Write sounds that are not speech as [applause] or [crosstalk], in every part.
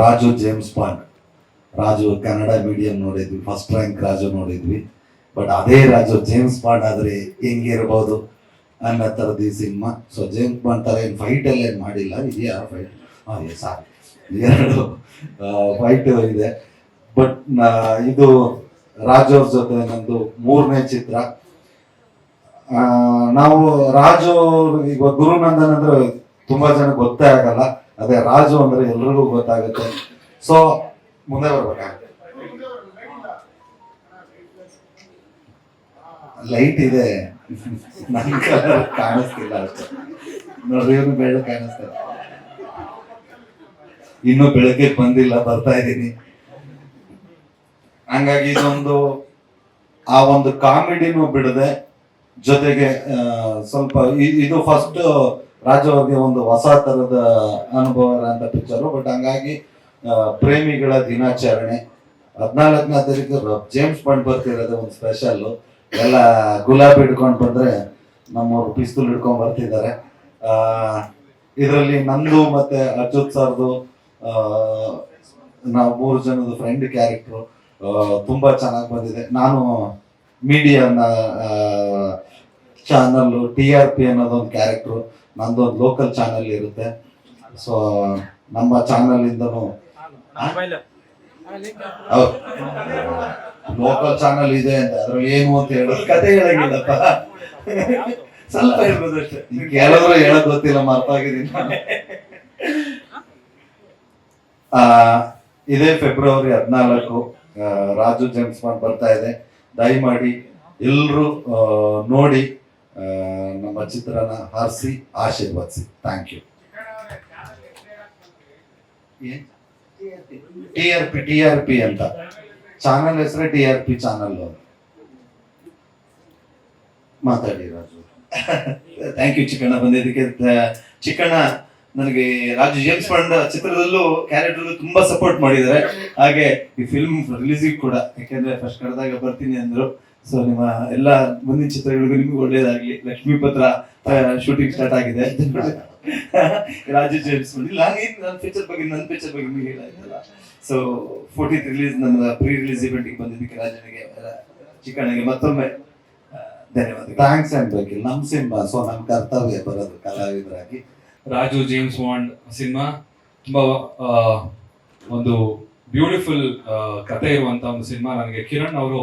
Raju James Bond. Raju Kannada medium ನೋಡಿದ್ವಿ first rank Raju ನೋಡಿದ್ವಿ. But ಅದೇ ರಾಜು ಜೇಮ್ಸ್ ಬಾಂಡ್ ಆದ್ರೆ ಹೆಂಗಿರ್ಬೋದು ಅನ್ನೋ ಥರದ್ದು ಈ ಸಿನಿಮಾ. ಸೊ ಜೇಮ್ಸ್ ಬಾಂಡ್ ಥರ ಏನು ಫೈಟ್ ಎಲ್ಲ ಏನು ಮಾಡಿಲ್ಲ, ಇದೆಯಾ ಫೈಟ್ ಸಾರಿ ಎರಡು ಫೈಟ್ ಇದೆ. ಬಟ್ ಇದು ರಾಜು ಅವ್ರ ಜೊತೆ ನಂದು ಮೂರನೇ ಚಿತ್ರ. ನಾವು ರಾಜು, ಈಗ ಗುರುನಂದನ್ ಅಂದ್ರೆ ತುಂಬಾ ಜನ ಗೊತ್ತೇ ಆಗಲ್ಲ. ಅದೇ ರಾಜು ಅಂದ್ರೆ ಎಲ್ರಿಗೂ ಗೊತ್ತಾಗುತ್ತೆ. ಸೊ ಮುಂದೆ ಬರ್ಬೇಕಾಗುತ್ತೆ ಲೈಟ್ ಇದೆ. ನನ್ ಕಲರ್ ಕಾಣಿಸ್ತಿಲ್ಲ ಅಷ್ಟೇ. ನೋಡ್ರಿ, ಇವನು ಬೇಡ ಕಾಣಿಸ್ತಾರೆ ಇನ್ನು ಬೆಳಗ್ಗೆ ಬಂದಿಲ್ಲ, ಬರ್ತಾ ಇದ್ದೀನಿ. ಹಂಗಾಗಿ ಇದೊಂದು, ಆ ಒಂದು ಕಾಮಿಡಿನೂ ಬಿಡದೆ ಜೊತೆಗೆ ಸ್ವಲ್ಪ ಇದು ಫಸ್ಟ್ ರಾಜು ಒಂದು ಹೊಸ ತರದ ಅನುಭವ ಅಂತ ಪಿಕ್ಚರು ಬಟ್ ಹಂಗಾಗಿ ಪ್ರೇಮಿಗಳ ದಿನಾಚರಣೆ. ಹದಿನಾಲ್ಕನೇ ತಾರೀಕು ಜೇಮ್ಸ್ ಬಾಂಡ್ ಬರ್ತಿರೋದು ಒಂದು ಸ್ಪೆಷಲ್ ಎಲ್ಲ ಗುಲಾಬಿ ಹಿಡ್ಕೊಂಡು ಬಂದ್ರೆ ನಮ್ಮವರು ಪಿಸ್ತೂಲ್ ಹಿಡ್ಕೊಂಡು ಬರ್ತಿದ್ದಾರೆ. ಇದರಲ್ಲಿ ನಂದು ಮತ್ತೆ ಅಚ್ಯುತ್ ಸರ್ದು ನಾವು ಮೂರು ಜನದ ಫ್ರೆಂಡ್ ಕ್ಯಾರೆಕ್ಟ್ರು ತುಂಬಾ ಚೆನ್ನಾಗಿ ಬಂದಿದೆ. ನಾನು ಮೀಡಿಯಾನ ಚಾನಲ್ ಟಿ ಆರ್ ಪಿ ಅನ್ನೋದೊಂದು ಕ್ಯಾರೆಕ್ಟ್ರು ನಂದೊಂದು ಲೋಕಲ್ ಚಾನಲ್ ಇರುತ್ತೆ. ಸೊ ನಮ್ಮ ಚಾನಲ್ ಇಂದನು ಲೋಕಲ್ ಚಾನಲ್ ಇದೆ ಅಂತ ಅದ್ರಲ್ಲಿ ಏನು ಅಂತ ಹೇಳೋದು ಕತೆ ಹೇಳಂಗಿಲ್ಲಪ್ಪ. ಸ್ವಲ್ಪ ಹೇಳ್ಬೋದು ಅಷ್ಟೇ. ಕೇಳಿದ್ರು ಹೇಳಕ್ ಗೊತ್ತಿಲ್ಲ ಮರ್ತಾಗಿದ್ದೀನಿ ಆ ಇದೇ ಫೆಬ್ರವರಿ ಹದಿನಾಲ್ಕು ರಾಜು ಜೇಮ್ಸ್ ಬಾಂಡ್ ಬರ್ತಾ ಇದೆ. ದಯಮಾಡಿ ಎಲ್ಲರೂ ನೋಡಿ. ನಮ್ಮ ಚಿತ್ರನ ಹಾರಿಸಿ, ಆಶೀರ್ವದಿಸಿ. Thank you T R P, T R P ಅಂತ. ಚಾನಲ್ ಹೆಸರೇ ಟಿ ಆರ್ ಪಿ ಚಾನಲ್ ಮಾತಾಡಿ ರಾಜು. ಥ್ಯಾಂಕ್ ಯು ಚಿಕ್ಕಣ್ಣ ಬಂದಿದ್ದಕ್ಕೆ. ಚಿಕ್ಕಣ್ಣ ನನಗೆ ರಾಜು ಜೇಮ್ಸ್ ಬಾಂಡ್ ಚಿತ್ರದಲ್ಲೂ ಕ್ಯಾರೆಕ್ಟರ್ ತುಂಬಾ ಸಪೋರ್ಟ್ ಮಾಡಿದ್ದಾರೆ. ಹಾಗೆ ಈ ಫಿಲ್ಮ್ ರಿಲೀಸಿಗೆ ಕೂಡ. ಯಾಕೆಂದ್ರೆ ಫಸ್ಟ್ ಕರೆದಾಗ ಬರ್ತೀನಿ ಅಂದ್ರು. ಸೊ ನಿಮ್ಮ ಎಲ್ಲ ಮುಂದಿನ ಚಿತ್ರಗಳಿಗೂ ನಿಮಗೆ ಒಳ್ಳೇದಾಗ್ಲಿ ಲಕ್ಷ್ಮೀ ಪತ್ರ ಶೂಟಿಂಗ್ ಸ್ಟಾರ್ಟ್ ಆಗಿದೆ [laughs] ರಾಜು ಜೇಮ್ಸ್ ಹಾಗೆ ನನ್ನ ಪಿಕ್ಚರ್ ಬಗ್ಗೆ ನನ್ನ ಪಿಕ್ಚರ್ ಬಗ್ಗೆ ನಿಮಗೆ ಹೇಳಿಲ್ಲ ಸೊ ಫೋರ್ಟೀತ್ ರಿಲೀಸ್ ನಮ್ಮ ಪ್ರೀ ರಿಲೀಸ್ ಇವೆಂಟಿಗೆ ಬಂದಿದ್ದಕ್ಕೆ ರಾಜನಿಗೆ ಚಿಕ್ಕಣ್ಣಗೆ ಮತ್ತೊಮ್ಮೆ ಧನ್ಯವಾದ ಥ್ಯಾಂಕ್ಸ್ ಅನ್ಬೇಕಿಲ್ಲ ನಮ್ ಸಿನಿಮಾ ಸೊ ನಮ್ಮ ಕರ್ತವ್ಯ ಬರೋದು ಕಲಾವಿದರಾಗಿ. Raju James Bond cinema. ತುಂಬಾ ಒಂದು ಬ್ಯೂಟಿಫುಲ್ ಕತೆ ಇರುವಂತ ಒಂದು ಸಿನಿಮಾ. ನನಗೆ ಕಿರಣ್ ಅವರು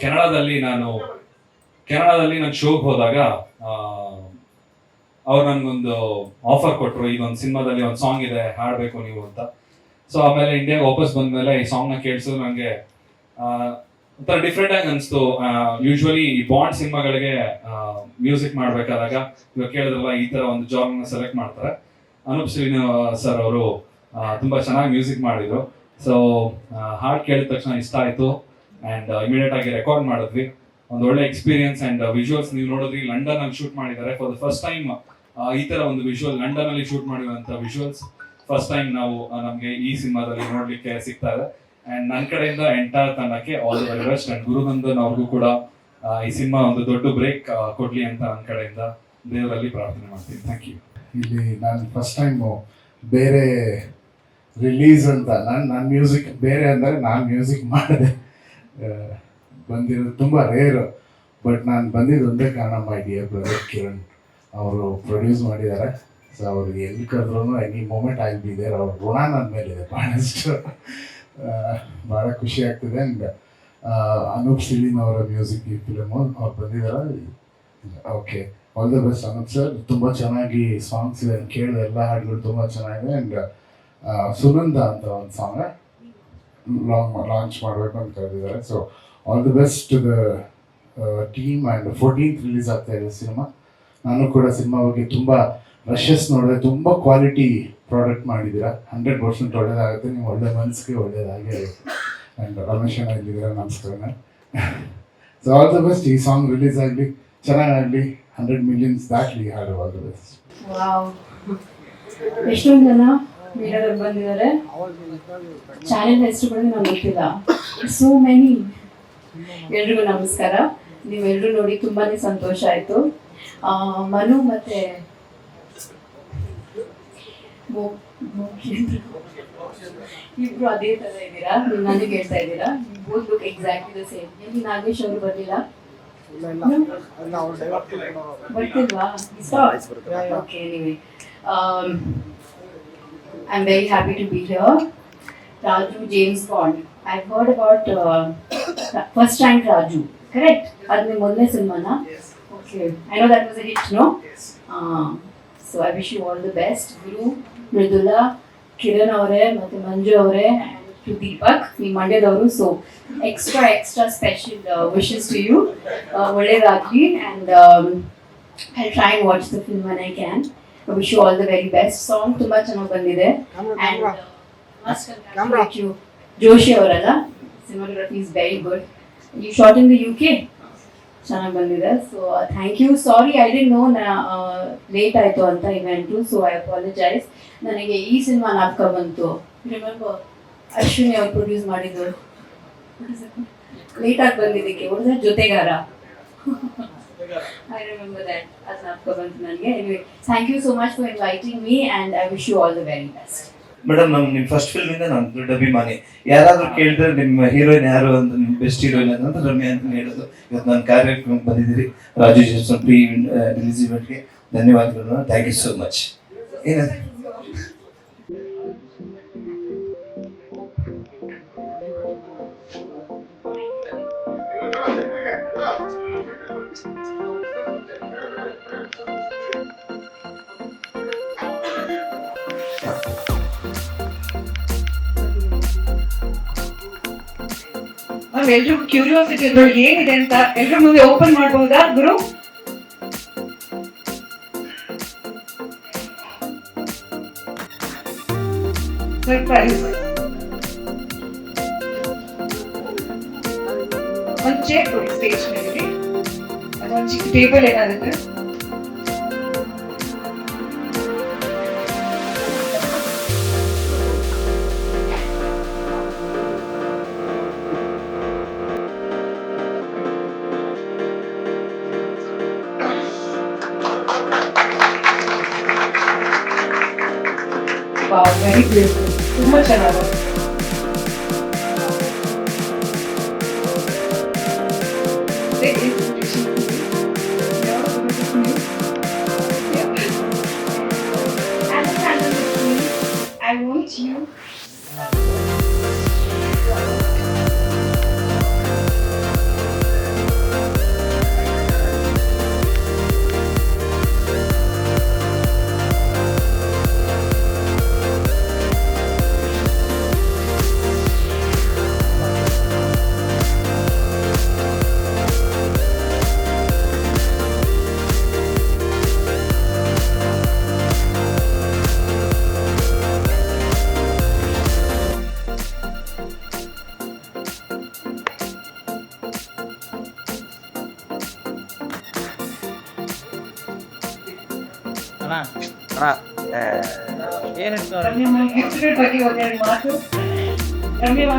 ಕೆನಡಾದಲ್ಲಿ ನಾನು ಕೆನಡಾದಲ್ಲಿ ನಾನು ಶೋಗೆ ಹೋದಾಗ ಅವ್ರು ನನ್ಗೊಂದು ಆಫರ್ ಕೊಟ್ಟರು ಈಗ ಒಂದು ಸಿನಿಮಾದಲ್ಲಿ ಒಂದು ಸಾಂಗ್ ಇದೆ, ಹಾಡಬೇಕು ನೀವು ಅಂತ. ಸೊ ಆಮೇಲೆ ಇಂಡಿಯಾಗೆ ವಾಪಸ್ ಬಂದಮೇಲೆ ಈ ಸಾಂಗ್ನ ಕೇಳಿಸಿದ್ರು ನನಗೆ ಒಂಥರ ಡಿಫ್ರೆಂಟ್ ಆಗಿ ಅನಿಸ್ತು. ಯೂಶ್ವಲಿ ಈ ಬಾಂಡ್ ಸಿನಿಮಾಗಳಿಗೆ ಮ್ಯೂಸಿಕ್ ಮಾಡಬೇಕಾದಾಗ, ಇವಾಗ ಕೇಳಿದ್ರಲ್ಲ, ಈ ತರ ಒಂದು ಜಾಬ್ನ ಸೆಲೆಕ್ಟ್ ಮಾಡ್ತಾರೆ. ಅನೂಪ್ ಶ್ರೀನಿವಾಸ್ ಸರ್ ಅವರು ತುಂಬಾ ಚೆನ್ನಾಗಿ ಮ್ಯೂಸಿಕ್ ಮಾಡಿದ್ರು. ಸೊ ಹಾಡ್ ಕೇಳಿದ ತಕ್ಷಣ ಇಷ್ಟ ಆಯ್ತು. ಅಂಡ್ ಇಮಿಡಿಯೇಟ್ ಆಗಿ ರೆಕಾರ್ಡ್ ಮಾಡಿದ್ವಿ. ಒಂದು ಒಳ್ಳೆ ಎಕ್ಸ್ಪೀರಿಯನ್ಸ್ ಅಂಡ್ ವಿಜುವಲ್ಸ್ ನೀವು ನೋಡಿದ್ರಿ ಲಂಡನ್ ಅಲ್ಲಿ ಶೂಟ್ ಮಾಡಿದ್ದಾರೆ. ಫಾರ್ ದ ಫಸ್ಟ್ ಟೈಮ್ ಈ ತರ ಒಂದು ವಿಜುವಲ್ ಲಂಡನ್ ಅಲ್ಲಿ ಶೂಟ್ ಮಾಡಿರುವಂತ ವಿಜುವಲ್ಸ್ ಫಸ್ಟ್ ಟೈಮ್ ನಾವು ನಮಗೆ ಈ ಸಿನಿಮಾದಲ್ಲಿ ನೋಡ್ಲಿಕ್ಕೆ ಸಿಗ್ತಾ ಇದೆ. ಅಂಡ್ ನನ್ನ ಕಡೆಯಿಂದ ಎಂಟರ್ ತಂಡಕ್ಕೆ all the best and Gurunandan ಅವ್ರಿಗೂ ಕೂಡ ಈ ಸಿನಿಮಾ ಒಂದು ದೊಡ್ಡ ಬ್ರೇಕ್ ಕೊಡ್ಲಿ ಅಂತ ನನ್ನ ಕಡೆಯಿಂದ ದೇವರಲ್ಲಿ ಪ್ರಾರ್ಥನೆ ಮಾಡ್ತೀನಿ. ಥ್ಯಾಂಕ್ ಯು ಇಲ್ಲಿ ನಾನು ಫಸ್ಟ್ ಟೈಮು ಬೇರೆ ರಿಲೀಸ್ ಅಂತ, ನಾನು ನನ್ನ ಮ್ಯೂಸಿಕ್ ಬೇರೆ ಅಂದರೆ ನಾನು ಮ್ಯೂಸಿಕ್ ಮಾಡಿದೆ. ಬಂದಿರೋದು ತುಂಬ ರೇರ್ ಬಟ್ ನಾನು ಬಂದಿದ್ದು ಒಂದೇ ಕಾರಣ ಮೈ ಡಿಯರ್ ಬ್ರದರ್ ಕಿರಣ್ ಅವರು ಪ್ರೊಡ್ಯೂಸ್ ಮಾಡಿದ್ದಾರೆ. ಸೊ ಅವ್ರಿಗೆ ಎಲ್ಲಿ ಕರೆದ್ರೂ ಎನಿ ಮೂಮೆಂಟ್ ಆಗಿ ಬಿ ದೇರ್ ಅವ್ರ ಋಣ ನನ್ನ ಇದೆ ಭಾಳಷ್ಟು ಭಾಳ [laughs] ಖುಷಿ ಆಗ್ತಿದೆ ಆ್ಯಂಡ್ ಅನೂಪ್ ಸಿಲಿನ್ ಅವರ ಮ್ಯೂಸಿಕ್ ಈ ಫಿಲಮು ಅವ್ರು ಬಂದಿದ್ದಾರೆ. Okay all the best Anoop sir ತುಂಬ ಚೆನ್ನಾಗಿ ಸಾಂಗ್ಸ್ ಇದೆ ಕೇಳಿದ ಎಲ್ಲ ಹಾಡುಗಳು ತುಂಬ ಚೆನ್ನಾಗಿದೆ ಆ್ಯಂಡ್ ಸುನಂದ ಅಂತ ಒಂದು ಸಾಂಗ್ ಲಾಂಗ್ ಲಾಂಚ್ ಮಾಡಬೇಕು ಅಂತ ಕರೆದಿದ್ದಾರೆ so all the best the team and fourteenth release ಆಗ್ತಾ ಇದೆ ಸಿನಿಮಾ. ನಾನು ಕೂಡ ಸಿನಿಮಾ ಬಗ್ಗೆ ತುಂಬ ರಶಸ್ ನೋಡಿದೆ. ತುಂಬ ಕ್ವಾಲಿಟಿ ಪ್ರಾಡಕ್ಟ್ ಮಾಡಿದ್ದೀರಾ. ಹಂಡ್ರೆಡ್ ಪರ್ಸೆಂಟ್ ಒಳ್ಳೇದಾಗುತ್ತೆ. ನೀವು ಒಳ್ಳೆ ಮನಸ್ಸಿಗೆ ಒಳ್ಳೇದಾಗೇ ಆ್ಯಂಡ್ ರಮೇಶ್ ಅಣ್ಣ ಇಲ್ಲಿದ್ದೀರಾ? ನಮಸ್ಕಾರ ಸೊ ಆಲ್ ದ ಬೆಸ್ಟ್ ಈ ಸಾಂಗ್ ರಿಲೀಸ್ ಆಗಲಿ, ಚೆನ್ನಾಗಾಗಲಿ. ಹಂಡ್ರೆಡ್ ಮಿಲಿಯನ್ಸ್ ದಾಟ್ಲಿ ಹಾಡು. ಆಲ್ ದ ಬೆಸ್ಟ್ ಎಷ್ಟೊಂದು ಜನ? ಬಂದಿದ್ದಾರೆ. ಚಾನೆಲ್ ಹೆಸರು ಕೂಡ ನಾನು ಗೊತ್ತಿಲ್ಲ. ಸೋ ಮೆನಿ ಎಲ್ರಿಗೂ ನಮಸ್ಕಾರ. ನೀವೆಲ್ಲರೂ ನೋಡಿ ತುಂಬಾನೇ ಸಂತೋಷ ಆಯ್ತು. ಮನು ಮತ್ತೆ ಇಬ್ರು. ಅದೇ ತರ ಇದ್ದೀರಾ? ನೀವು ನನಗೆ ಹೇಳ್ತಾ ಇದ್ದೀರಾ? Both book exactly the same ಎಲ್ಲಿ ನಾಗೇಶ್ ಅವರು ಬರ್ಲಿಲ್ಲ? ಬರ್ತಿಲ್ವಾ? Okay I'm very happy to be here. Raju James Bond. I've heard about uh, first time Raju, correct? Adne Modne Yes. Okay. I know that was a hit, no? Yes. Um. so I wish you all the best. Guru, Mridula, Kiran Aure, Mate Manju Aure, and to Deepak, we Monday Dauru. So extra, extra special uh, wishes to you. Uh, and um, I'll try and watch the film when I can. Wish you all the very best song ತುಂಬಾ ಚೆನ್ನಾಗಿ ಬಂದಿದೆ. You Joshi ಅವರಲ್ಲ? Cinematography is very good you shot in the U K ಚೆನ್ನಾಗಿ ಬಂದಿದೆ. So thank you sorry I didn't know late ಆಯಿತು ಅಂತ event so I apologise ನನಗೆ ಈ ಸಿನಿಮಾ ನಾಟಕ ಬಂತು. ರಿಮೆಂಬರ್ ಅಶ್ವಿನಿ ಅವ್ರು ಪ್ರೊಡ್ಯೂಸ್ ಮಾಡಿದ್ದು. ಲೇಟ್ ಆಗಿ ಬಂದಿದ್ದಕ್ಕೆ. ಒಳ್ಳೆ ಜೊತೆಗಾರ. [laughs] I remember that as Anyway, thank you thank you so much for inviting me wish I wish you all best. Madam ನಮ್ ನಿಮ್ಮ ಫಸ್ಟ್ ಫಿಲ್ಮ್ ಇಂದ ನಾನು ದೊಡ್ಡ ಅಭಿಮಾನಿ. ಯಾರಾದ್ರೂ ಕೇಳಿದ್ರೆ ನಿಮ್ಮ ಹೀರೋಯಿನ್ ಯಾರು ಅಂತ ನಿಮ್ಮ ಬೆಸ್ಟ್ ಹೀರೋಯಿನ್ ಅಂತ ರಮ್ಯಾ ಅಂತ ಹೇಳೋದು. ಇವತ್ತು ನನ್ನ ಕಾರ್ಯಕ್ರಮಕ್ಕೆ ಬಂದಿದ್ದೀರಿ. ರಾಜೇಶ್ ಪ್ರೀ ರಿಲೀಸ್ ಇವೆಂಟ್ಗೆ ಧನ್ಯವಾದಗಳು. ಥ್ಯಾಂಕ್ ಯು ಸೋ ಮಚ್ ಏನಂತ ಎಲ್ರಿಗೂ ಕ್ಯೂರಿಯಾಸಿಟಿ ಇದ್ರೊಳಗೆ ಏನಿದೆ ಅಂತ ಎಲ್ರ ಮುಂದೆ ಓಪನ್ ಮಾಡಬಹುದಾ ಗುರು? ಒಂದು ಚೇರ್ ಕೊಡಿ ಮೇಲೆ ಅದೊಂದು ಚಿಕ್ಕ ಟೇಬಲ್ ಏನಾಗುತ್ತೆ? ವಾವ್ ವೆರಿ ಬ್ಯೂಟಿಫುಲ್ ತುಂಬಾ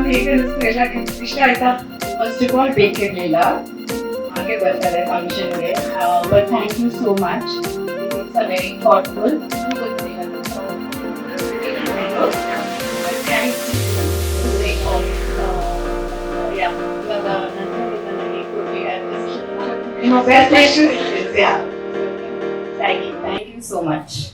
ಹೇಗೆ ಅನಿಸ್ತು ಎಲ್ಲ ಇಷ್ಟ ಆಯ್ತಾ ಫಸ್ಟ್ ಆಫ್ ಆಲ್ ಬೇಕಿರಲಿಲ್ಲ ಹಾಗೆ ಬರ್ತಾರೆ ಫಂಕ್ಷನ್ಗೆ but thank you so much it's a very thoughtful ಇವಾಗ ನನಗೆ ಕೊಡಿ